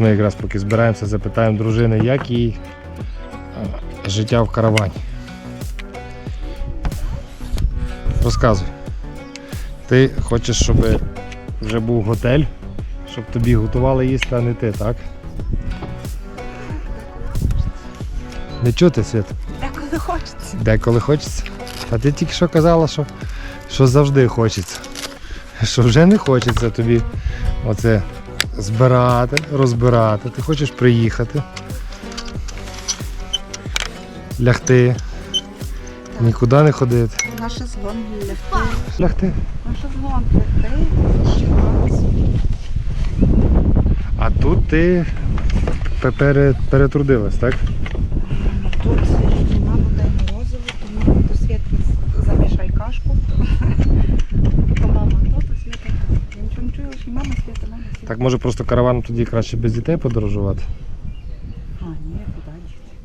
Ми якраз поки збираємося, запитаємо дружини, як їй е, життя в каравані. Розказуй. Ти хочеш, щоб вже був готель, щоб тобі готували їсти, а не ти, так? Не чути, Світ? Деколи хочеться. Деколи хочеться. А ти тільки що казала, що, що завжди хочеться. Що вже не хочеться тобі оце збирати, розбирати. Ти хочеш приїхати, лягти, нікуди не ходити. Наше згон лягти. Лягти. Наше згон лягти. А тут ти перетрудилась, так? Тут нема буде морозиво, тому до світки замішай кашку. То мама то, то світа. Я нічого не чую, що мама світа, мама світа. Так може просто караваном тоді краще без дітей подорожувати? А, ні, куди?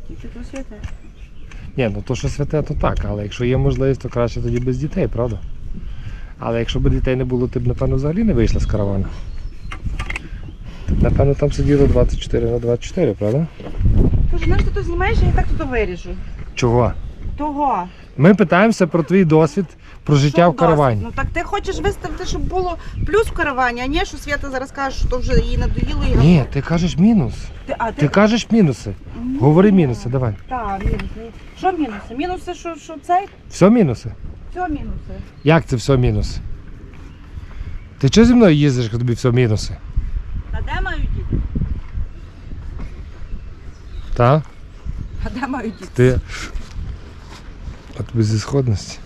Тільки до світа. Ні, ну то що святе, то так, але якщо є можливість, то краще тоді без дітей, правда? Але якщо б дітей не було, ти б, напевно, взагалі не вийшла з б, напевно, там сиділо 24 на 24, правда? Ти ж знаєш, ти то знімаєш, я і так тут виріжу. Чого? Того. Ми питаємося про твій досвід, про життя в каравані. Ну так ти хочеш виставити, щоб було плюс в каравані, а не що Свята зараз каже, що то вже їй надоїло і Ні, ти кажеш мінус. Ти, а, Ти кажеш мінуси. Ні. Говори мінуси, давай. Так, мінуси. Що мінуси? Мінуси, що, що цей? Все мінуси? Все мінуси. Як це все мінуси? Ти чого зі мною їздиш, якщо тобі все мінуси? А де мають діти? Так? А де мають діти? Ти. От безісходності.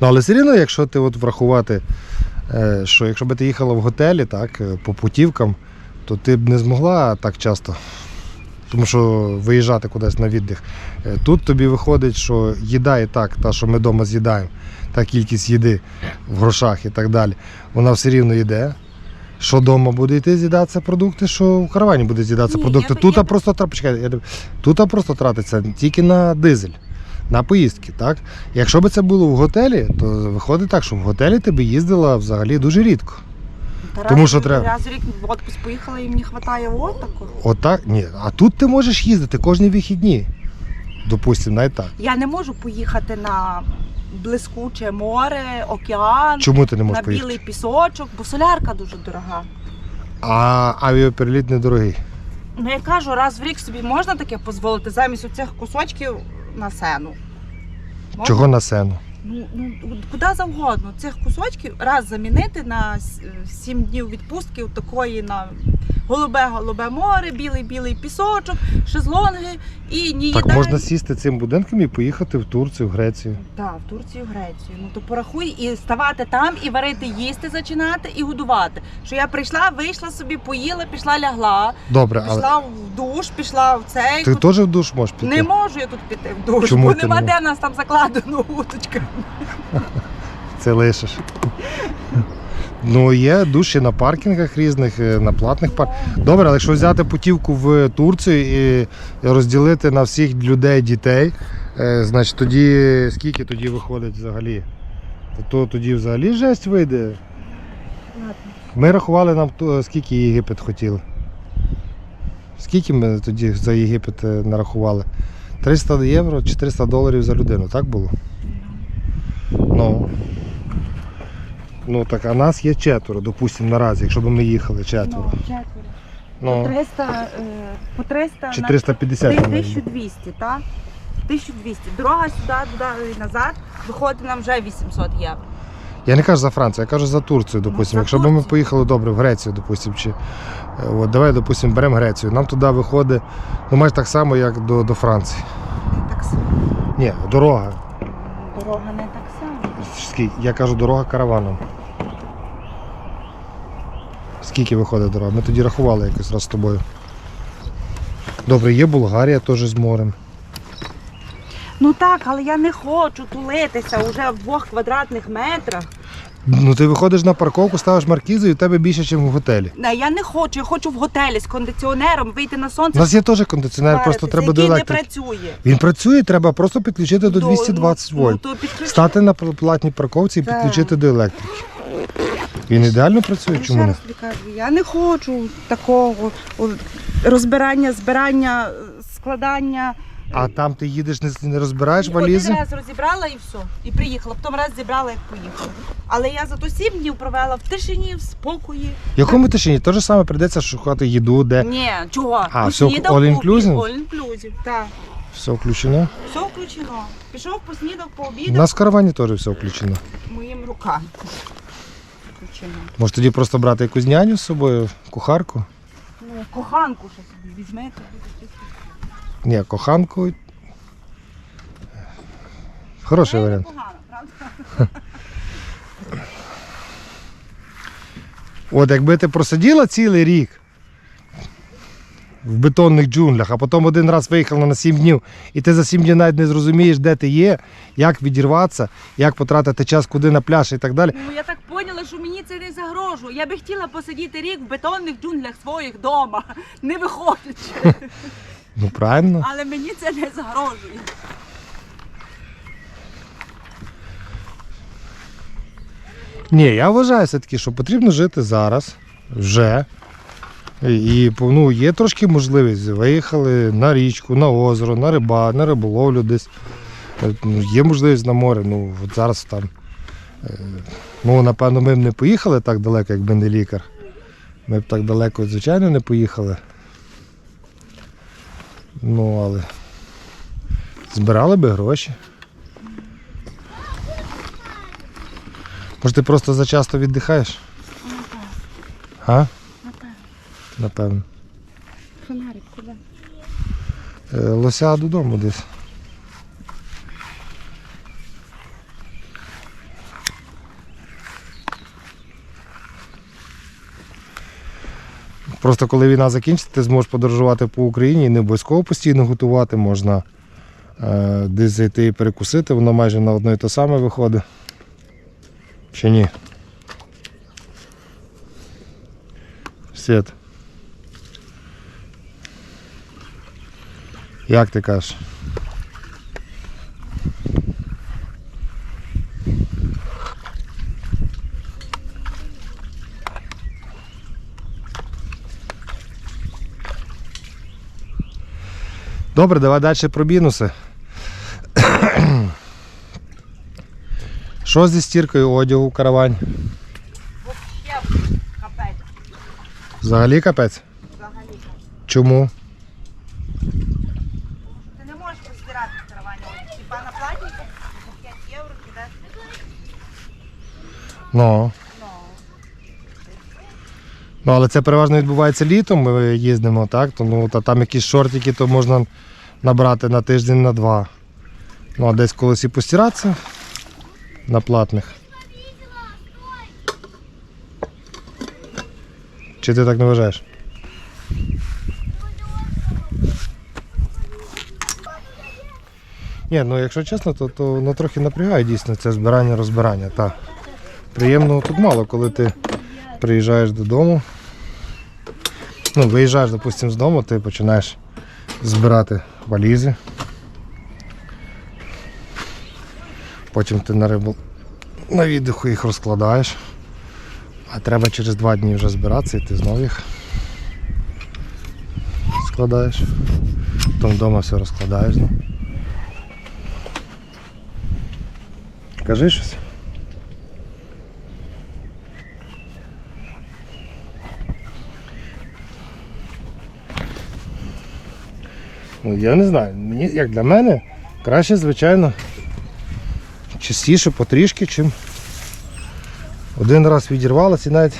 Ну, але все рівно, якщо ти от врахувати, е, що якщо би ти їхала в готелі, так, е, по путівкам, то ти б не змогла так часто. Тому що виїжджати кудись на віддих. Е, Тут тобі виходить, що їда і так, та, що ми вдома з'їдаємо, та кількість їди в грошах і так далі, вона все рівно йде. Що вдома буде йти з'їдатися продукти, що в каравані буде з'їдатися продукти. Тут я- просто я, тут просто тратиться тільки на дизель, на поїздки. Так? Якщо б це було в готелі, то виходить так, що в готелі ти б їздила взагалі дуже рідко. Та Тому раз- що треба. Раз в рік в отпуск поїхала і мені вистачає отаку. Отак, ні. А тут ти можеш їздити кожні вихідні. Допустимо, навіть так. Я не можу поїхати на блискуче море, океан, Чому ти не на поїхати? білий пісочок, бо солярка дуже дорога. А авіапереліт недорогий. Ну я кажу, раз в рік собі можна таке дозволити замість оцих кусочків на сену. Можна? Чого на сену? Ну, ну куди завгодно. Цих кусочків раз замінити на с- сім днів відпустки такої на голубе-голубе море, білий-білий пісочок, шезлонги і ні Так можна сісти цим будинком і поїхати в Турцію, в Грецію. Так, в Турцію, в Грецію. Ну то порахуй і ставати там, і варити, їсти зачинати, і годувати. Що я прийшла, вийшла собби, поїла, пішла, лягла, Добре, але пішла в душ, пішла в цей. ти теж в душ можеш піти? Не можу я тут піти в душ, Чому бо ти нема не де нас там закладено уточка. Це лишиш. Ну, є душі на паркінгах різних, е, на платних паркінгах. Добре, але якщо взяти путівку в Турцію і розділити на всіх людей дітей, е, значить тоді скільки тоді виходить взагалі? То, то тоді взагалі жесть вийде. Ми рахували нам скільки Єгипет хотіли. Скільки ми тоді за Єгипет е, нарахували? 300 євро чи 300 доларів за людину, так було? Ну. Ну так, а нас є четверо, допустимо, наразі, якщо б ми їхали четверо. Ну, четверо. По Ну, 300, е, по 300 чи на 350 Ти- навіть. 1200, так? 1200. Дорога сюди, туди і назад виходить нам вже 800 євро. Я не кажу за Францію, я кажу за Турцію, допустимо. за Якщо б ми Турцію. поїхали добре в Грецію, допустимо, чи е, от, давай, допустимо, беремо Грецію. Нам туди виходить ну, майже так само, як до, до Франції. Не так само. Ні, дорога. Дорога не так само. Скільки? Я кажу, дорога караваном. Скільки виходить дорога? Ми тоді рахували якось раз з тобою. Добре, є Болгарія теж з морем. Ну так, але я не хочу тулитися вже в двох квадратних метрах. Ну ти виходиш на парковку, ставиш маркізу і в тебе більше, ніж в готелі. Не, я не хочу, я хочу в готелі з кондиціонером вийти на сонце. У нас є теж кондиціонер, просто треба до який не електрики. працює. Він працює, треба просто підключити до До- 220 ну, вольт. то підключи. Стати на платній парковці і Так. підключити до електрики. Він ідеально працює, Я чому ще не? раз тобі кажу, я не хочу такого о, розбирання, збирання, складання. А там ти їдеш, не, не розбираєш Один раз розібрала і все. І приїхала. Потім раз зібрала, як поїхала. Але я зато сім днів провела в тишині, в спокої. В якому тишині? Те ж саме прийдеться шукати їду, де Ні, чого? А, все all inclusive? All inclusive, так. все включено. Все включено. Пішов, поснідав, У пообідав нас в каравані теж все включено. моїм рукам. Включено. Може тоді просто брати якусь няню з собою, кухарку? Ну, коханку ще собі візьмете. Ні, коханку. Хороший варіант. Погано, правда? От якби ти просиділа цілий рік в бетонних джунглях, а потім один раз виїхала на 7 днів, і ти за 7 днів навіть не зрозумієш, де ти є, як відірватися, як потратити час куди на пляж і так далі. Ну я так поняла, що мені це не загрожує. Я би хотіла посидіти рік в бетонних джунглях своїх вдома, не виходячи. Ну правильно. Але мені це не загрожує. Ні, я вважаю все-таки, що потрібно жити зараз, вже. І ну, є трошки можливість. Виїхали на річку, на озеро, на риба, на риболовлю десь. Е, ну, Є можливість на море. Ну, от зараз там. е, Ну, напевно, ми б не поїхали так далеко, якби не лікар. Ми б так далеко, звичайно, не поїхали. Ну, але збирали би гроші. Може, ти просто зачасто віддихаєш? А? Напевно. Фонарик, куди? Е, Лося додому десь. Просто коли війна закінчиться, ти зможеш подорожувати по Україні і не обов'язково постійно готувати, можна е, десь зайти і перекусити, воно майже на одно і те саме виходить. Чи ні? Світ. Як ти кажеш? Добре, давай далі про мінуси. Що зі стіркою одягу в каравані? Вообще капець. Взагалі капець? Чому? Ти не можеш постирати в каравані. Хіба на платніку по 5 євро кидати. Ну. Ну, але це переважно відбувається літом, ми їздимо, так? То, ну, та там якісь шортики, то можна набрати на тиждень, на два. Ну, а десь колись і постиратися на платних. Чи ти так не вважаєш? Ні, ну якщо чесно, то, то ну, трохи напрягає дійсно це збирання, розбирання. Приємно тут мало, коли ти приїжджаєш додому. Ну, виїжджаєш, допустимо, з дому, ти починаєш збирати валізи. Потім ти на рибу на віддиху їх розкладаєш. А треба через два дні вже збиратися і ти знову їх складаєш. Потім вдома все розкладаєш. Кажи щось. Ну, я не знаю. Мені, як для мене, краще, звичайно, частіше потрішки, чим один раз відірвалося і навіть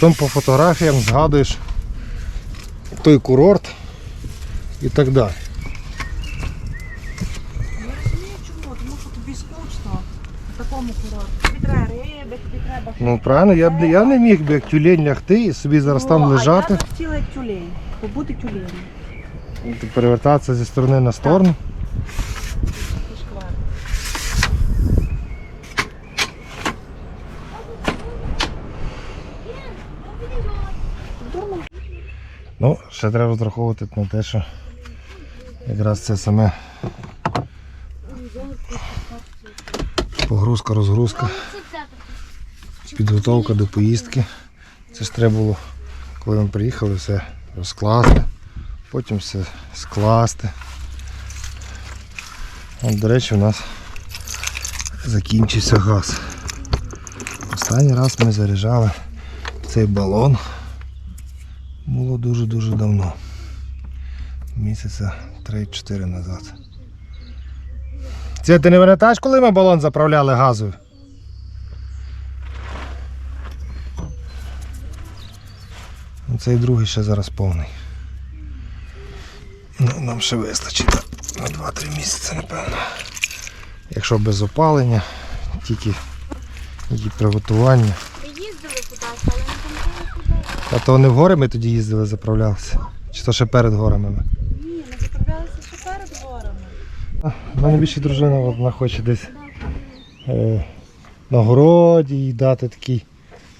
потім по фотографіям згадуєш той курорт і так далі. Ну правильно, я б я не міг би як тюлень лягти і собі зараз там лежати, А я хотіла як тюлень, побути тюленем. Перевертатися зі сторони на сторону. Ну, ще треба розраховувати на те, що якраз це саме погрузка, розгрузка. підготовка до поїздки. Це ж треба було, коли ми приїхали, все розкласти, потім все скласти. От, до речі, у нас закінчився газ. Останній раз ми заряджали цей балон. Було дуже-дуже давно. Місяця 3-4 назад. Це ти не пам'ятаєш, коли ми балон заправляли газою? Ну, Цей другий ще зараз повний. Ну, нам ще вистачить на 2-3 місяці, напевно. Якщо без опалення, тільки, тільки приготування. Їздили кудись, але не куди. А то не в гори ми тоді їздили, заправлялися. Чи то ще перед горами ми? Ні, ми заправлялися ще перед горами. У мене більше дружина вона хоче десь е, на городі їй дати такий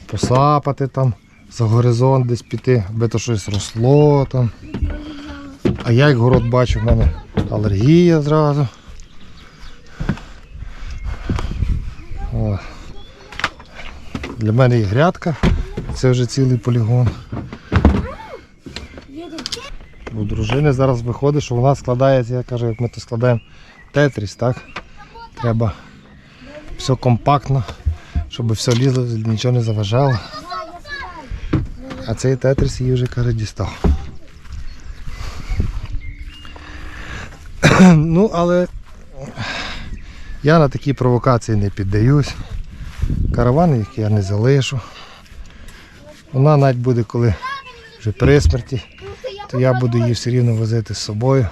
посапати там, за горизонт десь піти, аби то щось росло там. А я як город бачу, в мене алергія зразу. О. Для мене і грядка, це вже цілий полігон. У дружини зараз виходить, що вона складається, я кажу, як ми то складаємо тетріс, так? Треба все компактно, щоб все лізло, нічого не заважало. А цей тетріс її вже каже дістав. ну, але я на такі провокації не піддаюсь. Каравани їх я не залишу. Вона навіть буде, коли вже при смерті, то я буду її все рівно возити з собою,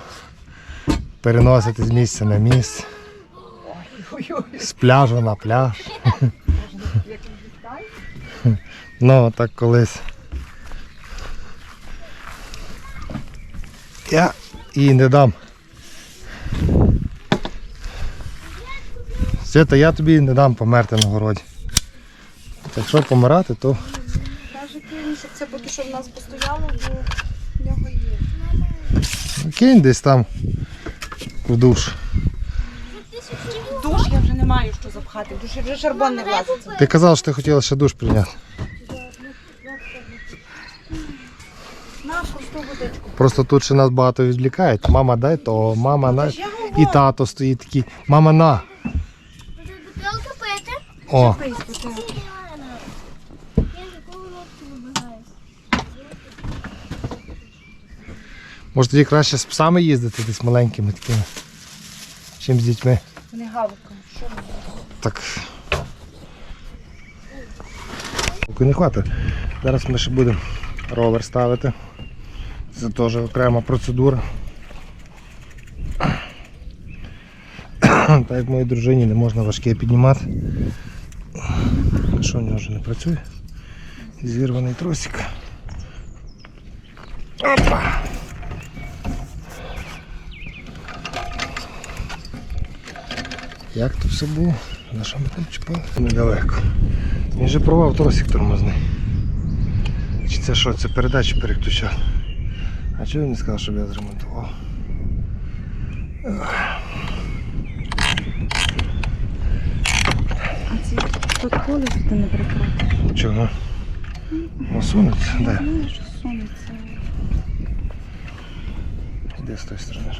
переносити з місця на місце, з пляжу на пляж. Ну, так колись. Я їй не дам. Свята, я тобі не дам померти на городі. Якщо помирати, то Каже Кирин, щоб це поки що в нас постояло, бо в нього є. кинь десь там в душ. Душ я вже не маю що запхати, в душі вже шарбон не влазить. Ти казав, що ти хотіла ще душ прийняти. На просту водичку. Просто тут ще нас багато відвлікають. Мама дай то, мама на. І тато стоїть такий, мама на. О, може тоді краще з псами їздити десь маленькими такими, чим з дітьми. Вони гавкають. Що? Так. Поки не хватить. Зараз ми ще будемо ровер ставити. Це теж окрема процедура. Так як моїй дружині не можна важке піднімати. Що в нього вже не працює? Зірваний тросик. Опа! Як то все було? На що ми там чіпали? Недалеко. Він же порвав тросик тормозний. Чи це що? Це передачу переключав. А чого він не сказав, щоб я зремонтував? Ці тут колесо ти не прикрутиш. Чого? Ну, сунеться? Де? Знаю, що сунеться. Де з тої сторони?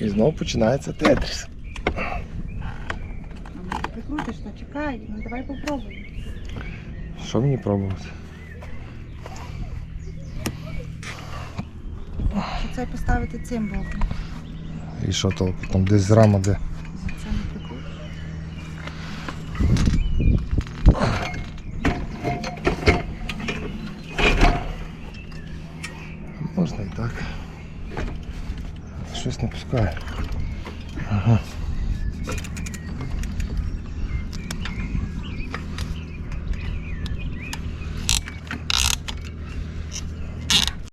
І знову починається тетріс. Прикрутиш, то чекай, ну давай попробуй. Що мені пробувати? Чи це поставити цим боком? І що толку? Там десь рама де.